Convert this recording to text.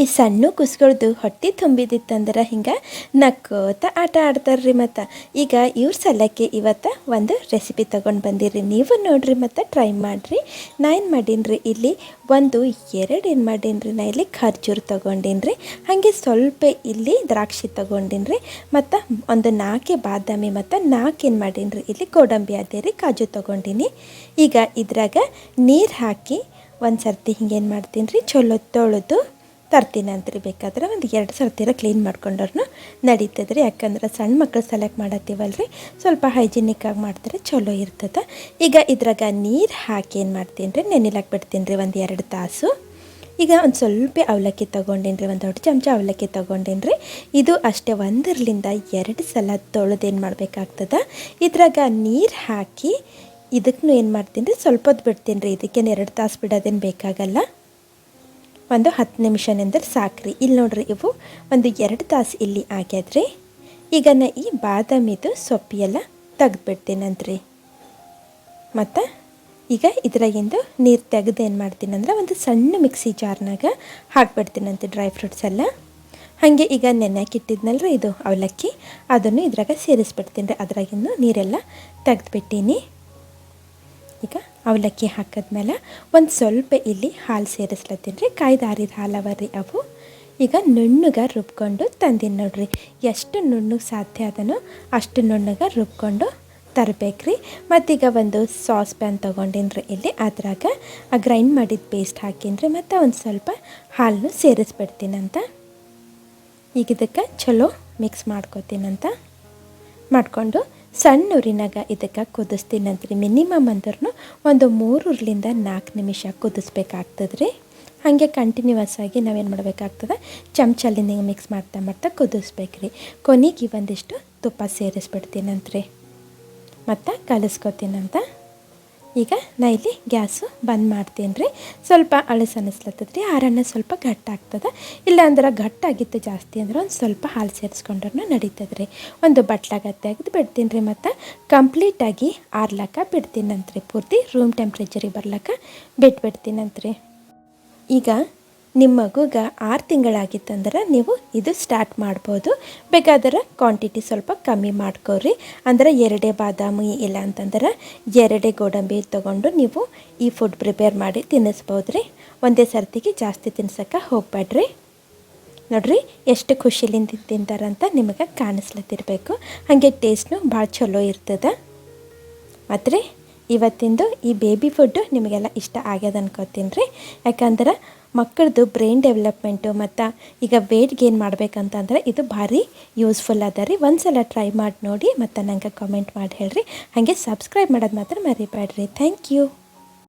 ಈ ಸಣ್ಣ ಕುಸ್ಗಳ್ದು ಹೊಟ್ಟೆ ತುಂಬಿದಿತ್ತಂದ್ರೆ ಹಿಂಗೆ ನಕ್ಕೋತ ಆಟ ಆಡ್ತಾರ್ರಿ ಮತ್ತು. ಈಗ ಇವ್ರ ಸಲಕ್ಕೆ ಇವತ್ತು ಒಂದು ರೆಸಿಪಿ ತೊಗೊಂಡು ಬಂದಿರಿ. ನೀವು ನೋಡಿರಿ ಮತ್ತು ಟ್ರೈ ಮಾಡಿರಿ. ನಾ ಏನು ಮಾಡೀನಿ ಇಲ್ಲಿ ಒಂದು ಎರಡು ಏನು ಮಾಡೀನಿ ನಾ ಇಲ್ಲಿ ಖರ್ಜೂರು ತೊಗೊಂಡೀನಿ ಹಾಗೆ ಸ್ವಲ್ಪ ಇಲ್ಲಿ ದ್ರಾಕ್ಷಿ ತೊಗೊಂಡೀನಿ ರೀ ಮತ್ತು ಒಂದು ನಾಲ್ಕೆ ಬಾದಾಮಿ ಮತ್ತು ನಾಲ್ಕು ಏನು ಮಾಡೀನಿ ಇಲ್ಲಿ ಗೋಡಂಬಿ ಅದೇ ರೀ, ಕಾಜು ತೊಗೊಂಡೀನಿ. ಈಗ ಇದ್ರಾಗ ನೀರು ಹಾಕಿ ಒಂದು ಸರ್ತಿ ಹಿಂಗೇನು ಮಾಡ್ತೀನಿ ರೀ ಚಲೋ ತೊಳೆದು ತರ್ತೀನಿ ಅಂತೀರಿ ಬೇಕಾದ್ರೆ ಒಂದು ಎರಡು ಸರ್ತಿರ ಕ್ಲೀನ್ ಮಾಡ್ಕೊಂಡವ್ರನ್ನ ನಡೀತದೆ ರೀ ಯಾಕಂದ್ರೆ ಸಣ್ಣ ಮಕ್ಕಳು ಸೆಲೆಕ್ಟ್ ಮಾಡತ್ತೀವಲ್ರಿ. ಸ್ವಲ್ಪ ಹೈಜಿನಿಕ್ಕಾಗಿ ಮಾಡ್ತಾರೆ ಚಲೋ ಇರ್ತದೆ. ಈಗ ಇದ್ರಾಗ ನೀರು ಹಾಕಿ ಏನು ಮಾಡ್ತೀನಿ ರೀ ನೆನಿಲಾಕ್ ಬಿಡ್ತೀನಿ ರೀ ಒಂದು ಎರಡು ತಾಸು. ಈಗ ಒಂದು ಸ್ವಲ್ಪ ಅವಲಕ್ಕಿ ತೊಗೊಂಡೇನಿ ರೀ ಒಂದು ದೊಡ್ಡ ಚಮಚ ಅವಲಕ್ಕಿ ತೊಗೊಂಡೇನಿ ರೀ ಇದು ಅಷ್ಟೇ ಒಂದರಲಿಂದ ಎರಡು ಸಲ ತೊಳೆದು ಏನು ಮಾಡಬೇಕಾಗ್ತದೆ. ಇದ್ರಾಗ ನೀರು ಹಾಕಿ ಇದಕ್ಕೂ ಏನು ಮಾಡ್ತೀನಿ ರೀ ಸ್ವಲ್ಪ ಹೊತ್ತು ಬಿಡ್ತೀನಿ ರೀ ಇದಕ್ಕೇನು ಎರಡು ತಾಸು ಬಿಡೋದೇನು ಬೇಕಾಗಲ್ಲ. ಒಂದು ಹತ್ತು ನಿಮಿಷನಿಂದ ಸಾಕ್ರಿ. ಇಲ್ಲಿ ನೋಡ್ರಿ ಇವು ಒಂದು ಎರಡು ತಾಸು ಇಲ್ಲಿ ಆಗ್ಯದ್ರಿ. ಈಗ ನಾ ಈ ಬಾದಾಮಿದು ಸೊಪ್ಪಿಯೆಲ್ಲ ತೆಗೆದ್ಬಿಡ್ತೀನಂತ್ರಿ ಮತ್ತು ಈಗ ಇದ್ರಾಗಿಂದು ನೀರು ತೆಗೆದು ಏನು ಮಾಡ್ತೀನಿ ಅಂದ್ರೆ ಒಂದು ಸಣ್ಣ ಮಿಕ್ಸಿ ಜಾರ್ನಾಗ ಹಾಕ್ಬಿಡ್ತೀನಂತೆ ಡ್ರೈ ಫ್ರೂಟ್ಸ್ ಎಲ್ಲ. ಹಾಗೆ ಈಗ ನೆನೆಯಾಕಿಟ್ಟಿದ್ನಲ್ರಿ ಇದು ಅವಲಕ್ಕಿ. ಅದನ್ನು ಇದ್ರಾಗ ಸೇರಿಸ್ಬಿಡ್ತೀನಿ ರೀ. ಅದ್ರಾಗಿಂದು ನೀರೆಲ್ಲ ತೆಗೆದ್ಬಿಟ್ಟೀನಿ. ಈಗ ಅವಲಕ್ಕಿ ಹಾಕಿದ್ಮೇಲೆ ಒಂದು ಸ್ವಲ್ಪ ಇಲ್ಲಿ ಹಾಲು ಸೇರಿಸ್ಲತ್ತೀನಿ ರೀ. ಕಾಯ್ದಾರಿದ ಹಾಲು ರೀ ಅವು. ಈಗ ನುಣ್ಣಗೆ ರುಬ್ಕೊಂಡು ತಂದಿನಿ ನೋಡ್ರಿ. ಎಷ್ಟು ನುಣ್ಣಗೆ ಸಾಧ್ಯ ಅದನ್ನು ಅಷ್ಟು ನುಣ್ಣಗೆ ರುಬ್ಕೊಂಡು ತರಬೇಕ್ರಿ. ಮತ್ತೀಗ ಒಂದು ಸಾಸ್ ಪ್ಯಾನ್ ತೊಗೊಂಡಿನಿ ರೀ ಇಲ್ಲಿ. ಅದ್ರಾಗ ಆ ಗ್ರೈಂಡ್ ಮಾಡಿದ ಪೇಸ್ಟ್ ಹಾಕೀನಿ ರೀ. ಮತ್ತು ಒಂದು ಸ್ವಲ್ಪ ಹಾಲನ್ನು ಸೇರಿಸ್ಬಿಡ್ತೀನಂತ ಈಗ ಇದಕ್ಕೆ ಚಲೋ ಮಿಕ್ಸ್ ಮಾಡ್ಕೋತೀನಂತ. ಮಾಡಿಕೊಂಡು ಸಣ್ಣ ಉರಿನಾಗ ಇದಕ್ಕೆ ಕುದಿಸ್ತೀನಂತ್ರಿ ಮಿನಿಮಮ್ ಅಂದ್ರೂ ಒಂದು ಮೂರರಿಂದ ನಾಲ್ಕು ನಿಮಿಷ ಕುದಿಸ್ಬೇಕಾಗ್ತದೆ ರೀ ಹಾಗೆ ಕಂಟಿನ್ಯೂಸ್ ಆಗಿ ನಾವೇನು ಮಾಡಬೇಕಾಗ್ತದೆ? ಚಮಚಲ್ಲಿಂದ ಮಿಕ್ಸ್ ಮಾಡ್ತಾ ಮಾಡ್ತಾ ಕುದಿಸ್ಬೇಕು ರೀ ಕೊನೆಗೆ ಒಂದಿಷ್ಟು ತುಪ್ಪ ಸೇರಿಸ್ಬಿಡ್ತೀನಂತ್ರಿ. ಮತ್ತು ಕಲಿಸ್ಕೊತೀನಂತ? ಈಗ ನಾ ಇಲ್ಲಿ ಗ್ಯಾಸು ಬಂದ್ ಮಾಡ್ತೀನಿ ರೀ. ಸ್ವಲ್ಪ ಅಳಸು ಅನ್ನಿಸ್ಲತ್ತದ ರೀ ಆರಣ್ಣ ಸ್ವಲ್ಪ ಗಟ್ಟಾಗ್ತದೆ ಇಲ್ಲಾಂದ್ರೆ ಗಟ್ಟಾಗಿತ್ತು ಜಾಸ್ತಿ ಅಂದ್ರೆ ಒಂದು ಸ್ವಲ್ಪ ಹಾಲು ಸೇರಿಸ್ಕೊಂಡ್ರೂ ನಡೀತದೆ ರೀ ಒಂದು ಬಟ್ಲಾಗತ್ತೆ ತೆಗೆದು ಬಿಡ್ತೀನಿ ರೀ ಮತ್ತು ಕಂಪ್ಲೀಟಾಗಿ ಆರ್ಲಕ್ಕ ಬಿಡ್ತೀನಂತ್ರಿ ಪೂರ್ತಿ ರೂಮ್ ಟೆಂಪ್ರೇಚರಿಗೆ ಬರ್ಲಕ್ಕ ಬಿಟ್ಬಿಡ್ತೀನಂತ್ರಿ. ಈಗ ನಿಮ್ಮ ಮಗುಗೆ ಆರು ತಿಂಗಳಾಗಿತ್ತಂದ್ರೆ ನೀವು ಇದು ಸ್ಟಾರ್ಟ್ ಮಾಡ್ಬೋದು. ಬೇಕಾದ್ರೆ ಕ್ವಾಂಟಿಟಿ ಸ್ವಲ್ಪ ಕಮ್ಮಿ ಮಾಡ್ಕೋರಿ ಅಂದ್ರೆ ಎರಡೇ ಬಾದಾಮಿ ಇಲ್ಲ ಅಂತಂದ್ರೆ ಎರಡೇ ಗೋಡಂಬಿ ತೊಗೊಂಡು ನೀವು ಈ ಫುಡ್ ಪ್ರಿಪೇರ್ ಮಾಡಿ ತಿನ್ನಿಸ್ಬೋದು ರೀ ಒಂದೇ ಸರ್ತಿಗೆ ಜಾಸ್ತಿ ತಿನ್ಸೋಕೆ ಹೋಗ್ಬೇಡ್ರಿ. ನೋಡ್ರಿ ಎಷ್ಟು ಖುಷಿಲಿಂದ ತಿಂತಾರಂತ ನಿಮಗೆ ಕಾಣಿಸ್ಲತ್ತಿರ್ಬೇಕು. ಹಾಗೆ ಟೇಸ್ಟ್ನು ಭಾಳ ಚಲೋ ಇರ್ತದೆ. ಮತ್ತು ಇವತ್ತಿಂದು ಈ ಬೇಬಿ ಫುಡ್ಡು ನಿಮಗೆಲ್ಲ ಇಷ್ಟ ಆಗ್ಯದ ಅನ್ಕೋತೀನಿ ರೀ ಯಾಕಂದ್ರೆ ಮಕ್ಕಳದು ಬ್ರೈನ್ ಡೆವಲಪ್ಮೆಂಟು ಮತ್ತು ಈಗ ವೇಟ್ ಗೇನ್ ಮಾಡ್ಬೇಕಂತಂದ್ರೆ ಇದು ಭಾರಿ ಯೂಸ್ಫುಲ್ ಅದ ರೀ. ಒಂದು ಸಲ ಟ್ರೈ ಮಾಡಿ ನೋಡಿ ಮತ್ತು ನಂಗೆ ಕಾಮೆಂಟ್ ಮಾಡಿ ಹೇಳ್ರಿ. ಹಾಗೆ ಸಬ್ಸ್ಕ್ರೈಬ್ ಮಾಡೋದು ಮಾತ್ರ ಮರಿಬೇಡ್ರಿ ಥ್ಯಾಂಕ್ ಯು